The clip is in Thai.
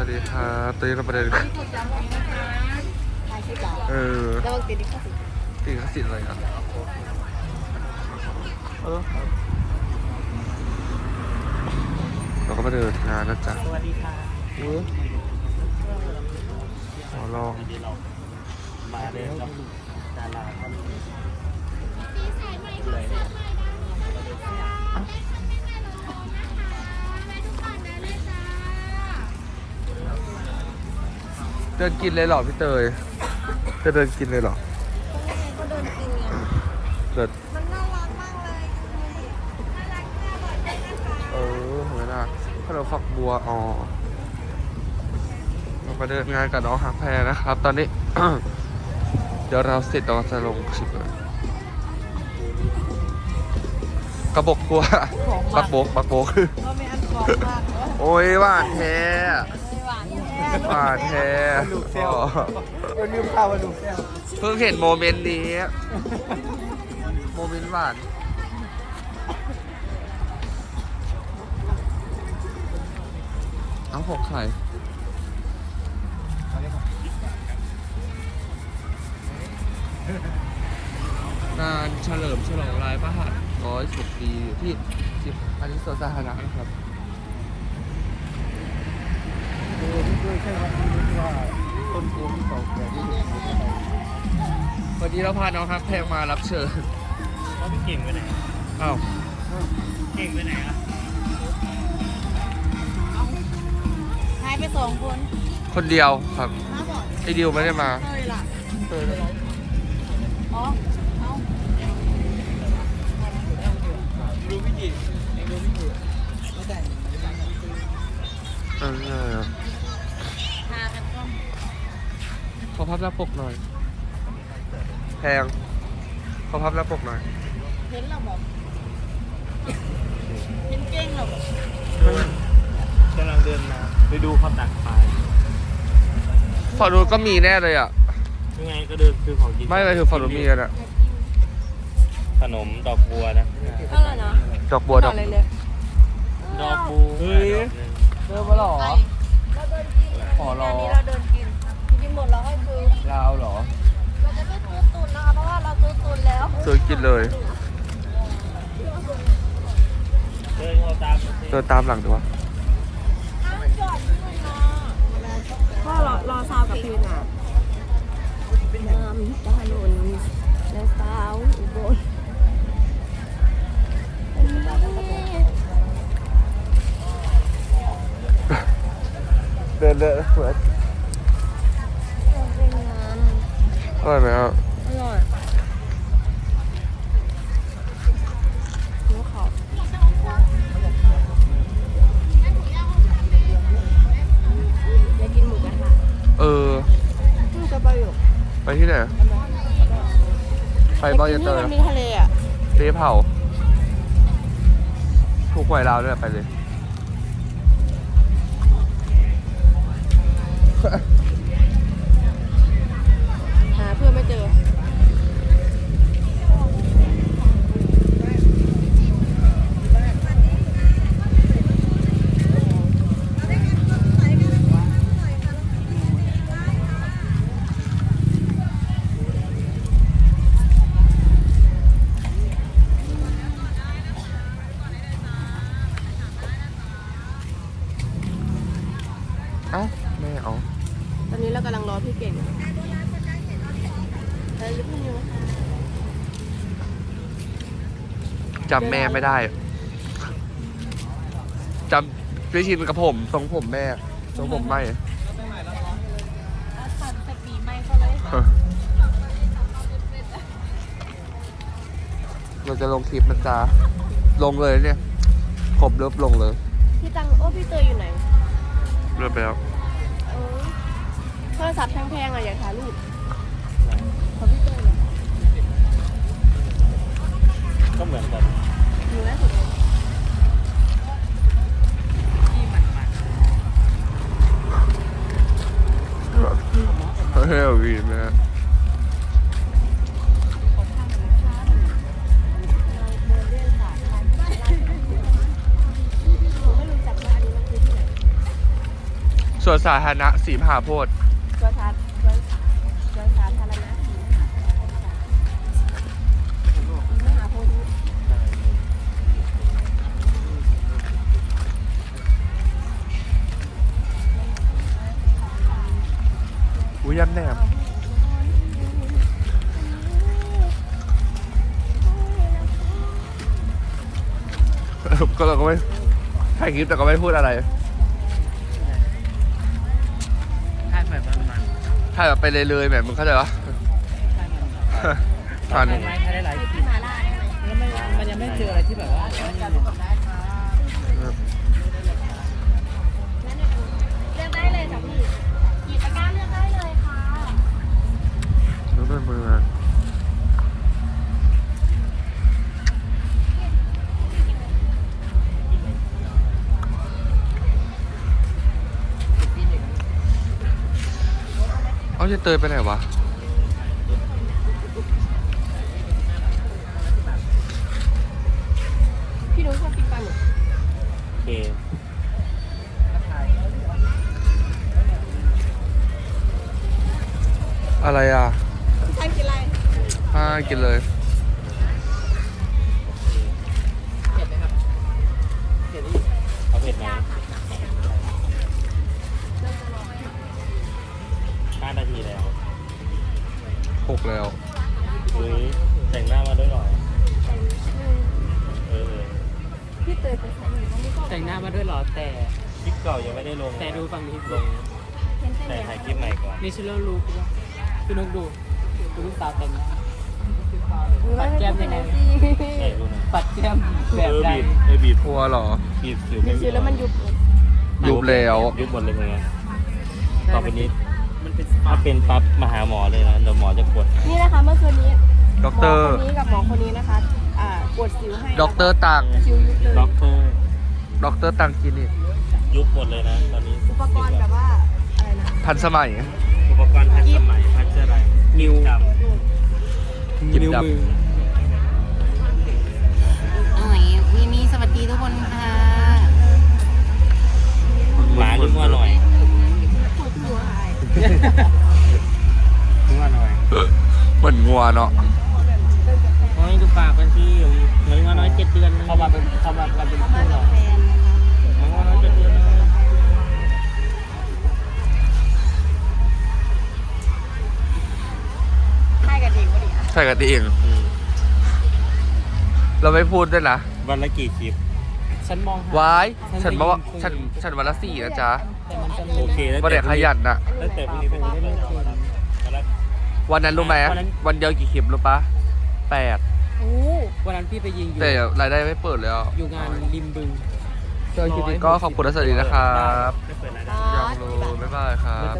วัสดีครับตอนนี้เราประเด็นใช่จ้ะเออระวังติดดิขสิทธิ์ติดขสิทธิ์อะไรอะเออเราก็มาเดินงานนะจ๊ะสวัสดีค่ะเออขอลองวันนี้เรามาเดินกับดาราท่านหนึ่งเลยเนี่ย เดินกินเลยเหรอพี่เตย จะเดินกินเลยเหรอก็เดินกินไงเดินมันน่ารักมากเลยเออเห็นไหมล่ะถ้าเราฝักบัวอ๋อเรามาเดินงานกับน้องหักแพรนะครับ ตอนนี้ เดี๋ยวเราเสร็จเราจะลงคลิปเลยกระบอกบัว บักโบกบักโบก ก็ไม่อันกรอบมากเลยโอ้ยหวานแท้ หวานแท้หวานแท้ลูกเซลวันลืมข้าววันลูกเซลเพิ่งเห็นโมเมนต์นี้ โมเมนต์หวานเอาหกไข่งานเฉลิมฉลองลายพระหัตถ์ร้อยสิบปีอยู่ที่สิบอันนี้สวนสาธารณะนะครับ เออที่ ด้วยใช่วันนี้ที่ว่าต้นโพที่เก่าแก่ที่สุดในประเทศไทยวันนี้เราพาน้องฮักแพงมารับเชิญแล้วพี่เก่งไปไหนอ้าวเก่งไปไหนอะหายไปสองคนคนเดียวครับน้าบอกไอดิวไม่ได้มาเฮ้ยล่ะเอออ๋อเอาดูพี่จิเองดูพี่จิไม่แต่งเออ อพับหน้าปกหน่อย แพงขอพับหน้าปกหน่อย เห็นเราบอกเห็นเก้งเราบอกกำลังเดินมาไปดูความตักปลายฝั่งนู้นก็มีแน่เลยอะ ยังไงก็เดินซื้อของกินไม่ไปถึงฝั่งนู้นมีกันอะ ขนมดอกบัวนะเท่าไหร่นะดอกบัวดอกอะไรเลยดอกบัวเฮ้ยเริ่มมาหรอ เราเดินกินขอรอนนี้เราเดินกินกิน หมดเราให้ซื้อลาวเหรอ เราจะไม่ซื้อตุนนะคะเพราะว่าเราซื้อตุนแล้วซื้อกินเลย เดินเข้าตามมาสิเดินตามหลังดีวะก็รอรอซาวกับพีน่ะน้ำตาลุนและสาวอุบลเดินเลยเหมือนเป็น ร่อยไหมครับอร่อยหิวข้าวอยากกินหมูกระทะเออเพิ่งจะไปอยู่ไปที่ไหนไปบ้านจะเตอที่ร์มันมีทะเลอะเรีเผาถูกหวยลาวด้วยไปเลย จำแม่ไม่ได้อะจำพี่ชินกับผมทรงผมแม่ทรงผมไม่ตัดสปีไม่ก็เลยเราจะลงคลิปนะจ๊ะลงเลยเนี่ยครบเริ่มลงเลย พี่ตังโอ้พี่เตยอยู่ไหน เริ่มไปแล้วเออโทรศัพท์แพงๆอะอยากถ่ายรูปขอพี่เตยหน่อย ก็เหมือนกันอยู่แลสุดเฮ้ยวีนนะสายทางผมไม่รู้จักว่าอันนี้มันคือที่ไหนส่วนสาธารณะสีมหาโพธิ์ ยยันแหนมก็เราก็ไม่ถ่ายคลิปแต่ก็ไม่พูดอะไรใช่แบบมันถ่ายแบบไปเลยเลยๆแบบมึงเข้าใจปะผ่านไม่ไม่ได้หลายคลิปที่มาล่าใช่ไหมแล้วมันมันยังไม่เจออะไรที่แบบว่า เอาจะเตยไปไหนวะ พี่นุ้ยชอบกินปลาหมึกโอเคอะไรอะช่างกินอะไร อ่ากินเลย หกแล้วเฮ้ยแต่งหน้ามาด้วยเหรอ เออพี่เตยไปใส่หนึ่งเขาไม่ก็แต่งหน้ามาด้วยเหรอแต่ คลิปเก่ายังไม่ได้ลงแต่ดูฝั่งนี้ลงเห็นแต่แต่ถ่ายคลิปใหม่ก่อน นี่ชิลเลอร์ลูกพี่นุกดูดูลูกสาวแต่งหน้าปัดแก้มยังไงไหนดูหนะปัดแก้มแบเอบอใดบีบเออบีบกลัวเหรอ บีบสิวมีชื่อแล้วมันยุบยุบแล้ว ยุบหมดเลยเป็นไงต่อไปนี้ มันเป็นถ้าเป็นปั๊บมาหาหมอเลยนะเดี๋ยวหมอจะกดนี่นะคะเมื่อคืนนี้ด็อกหมเตออร์คนนี้กับหมอคนนี้นะคะอ่ากดสิวให้ด็อกเตอร์ตังสิวยุบเลยด็อกเตอร์ด็อกเตอร์ตังคลินิกยุบหมดเลยนะตอนนี้อุปกรณ์แบบว่าอะไรนะทันสมัย อุปกรณ์ทันสมัยพัชอะไรนิ้วดกินนิ้วดับ มือ โอ้ยวีนี้สวัสดีทุกคนค่ะำหมาหรือว่าหน่อย วเนาะโอ้ยดูปากมันที่เหมือนว่าน้อยเจ็ดเดือนเข้ามาเป็นเข้ามาเป็นเข้ามาคู่เหรกับอแฟนนะคะเหมือนว่าน้อยเจ็ดเดือนเลยให้กับเด็กวะเนี่ยใช่กันเองอืมเราไม่พูดด้วยนะวันละกี่คลิปฉันมองหวายฉันบอกว่าฉันฉันวันละสี่นะจ๊ะแต่มันจะโอเคตั้งวันแต่เด็กขยันนะตั้งแต่พรุ่งนี้เป็นต้นไปวันละ วันนั้นรู้ไหมวันเดียวกี่คลิปรู้ปะแปดโอ้วันนั้นพี่ไปยิงอยู่แต่รายได้ไม่เปิดแล้วอยู่งานริมบึงเจอคลิปนี้ก็ขอบคุณและสวัสดีนะครับไม่เปิดรายได้ตายังดรู้บ๊ายบายครับ